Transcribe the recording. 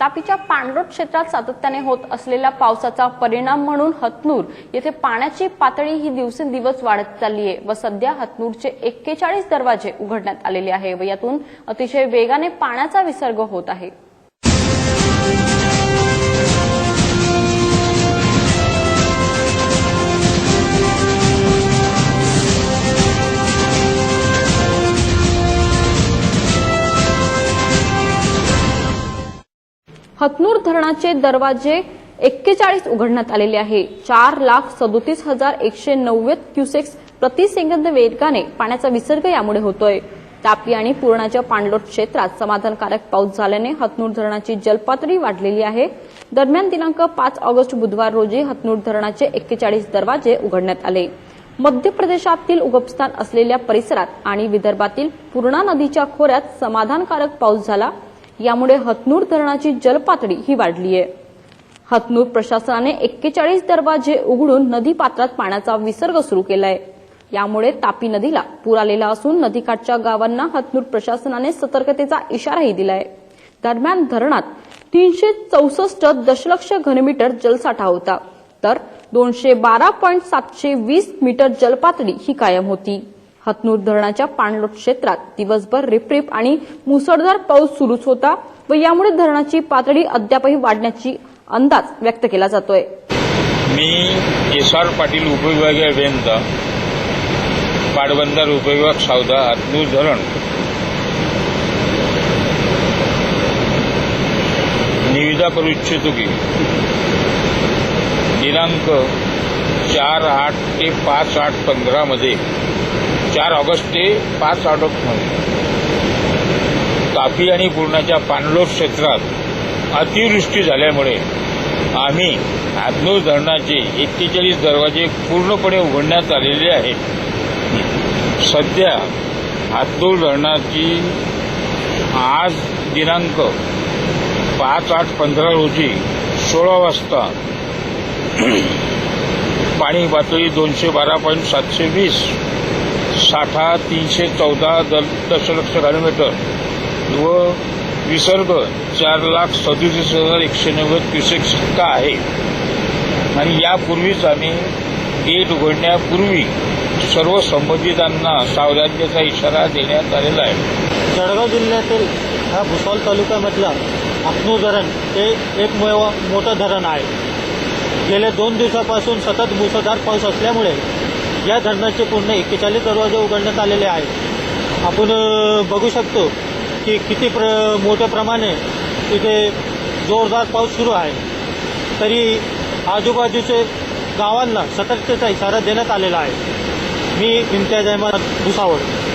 तापीच्या पाणलोट क्षेत्रात सातत्याने होत असलेल्या पावसाचा परिणाम म्हणून हतनूर येथे पाण्याची पातळी ही दिवसेंदिवस वाढत चालली आहे व सध्या हतनूरचे एक्केचाळीस दरवाजे उघडण्यात आलेले आहे व यातून अतिशय वेगाने पाण्याचा विसर्ग होत आहे. हतनूर धरणाचे दरवाजे एक्केचाळीस उघडण्यात आलेले आहे. चार लाख सदोतीस हजार एकशे नव्वद क्युसेक्स प्रतिसेकंद वेगाने पाण्याचा विसर्ग यामुळे होतोय. तापी आणि पूर्णाच्या पाणलोट क्षेत्रात समाधानकारक पाऊस झाल्याने हतनूर धरणाची जलपातळी वाढलेली आहे. दरम्यान दिनांक पाच ऑगस्ट बुधवार रोजी हतनूर धरणाचे एक्केचाळीस दरवाजे उघडण्यात आले. मध्य प्रदेशातील उगमस्थान असलेल्या परिसरात आणि विदर्भातील पूर्णा नदीच्या खोऱ्यात समाधानकारक पाऊस झाला. यामुळे हतनूर धरणाची जलपातळी ही वाढली आहे हतनूर प्रशासनाने एक्केचाळीस दरवाजे उघडून नदी पात्रात पाण्याचा विसर्ग सुरू केलाय. यामुळे तापी नदीला पूर आलेला असून नदीकाठच्या गावांना हतनूर प्रशासनाने सतर्कतेचा इशाराही दिलाय. दरम्यान धरणात तीनशे चौसष्ट दशलक्ष घनमीटर जलसाठा होता. तर दोनशे बारा पॉईंट सातशे वीस मीटर जलपातळी ही कायम होती. हतनूर धरणाच्या पाणलोट क्षेत्रात दिवसभर रिपरिप आणि मुसळधार पाऊस सुरूच होता व यामुळे धरणाची पातळी अद्यापही वाढण्याची अंदाज व्यक्त केला जातोय. मी एस आर पाटील उपविभागीय अभियंता पाटबंधार उपविभाग सावदा हतनूर धरण. निविदा करू इच्छितो की दिनांक चार आठ ते पाच आठ पंधरामध्ये चार ऑगस्ट ते पाच ऑगस्टमध्ये. तापी आणि पूर्णाच्या पाणलोट क्षेत्रात अतिवृष्टी झाल्यामुळे आम्ही हातनूर धरणाचे एक्केचाळीस दरवाजे पूर्णपणे उघडण्यात आलेले आहेत. सध्या हातनूर धरणाची आज दिनांक पाच आठ पंधरा रोजी सोळा वाजता पाणी पातळी दोनशे बारा पॉईंट सातशे वीस साठा तीनशे चौदा द दशलक्ष घनमीटर व विसर्ग चार लाख सदुसष्ट हजार एकशे नव्वद क्युसेक्स इतका आहे. आणि यापूर्वीच आम्ही गेट उघडण्यापूर्वी सर्व संबंधितांना सावधानतेचा इशारा देण्यात आलेला आहे. जळगाव जिल्ह्यातील ह्या भुसावळ तालुक्यामधला अकनूर धरण हे एक मो- मोठं धरण आहे. गेल्या दोन दिवसापासून सतत मुसळधार पाऊस असल्यामुळे या धरणाचे पूर्ण एक्केचाळीस दरवाजे उघडण्यात आलेले आहेत. आपण बघू शकतो की किती प्र मोठ्या प्रमाणे तिथे जोरदार पाऊस सुरू आहे. तरी आजूबाजूचे गावांना सतर्कतेचा इशारा देण्यात आलेला आहे. मी इम्तियाज अहमद भुसावळ.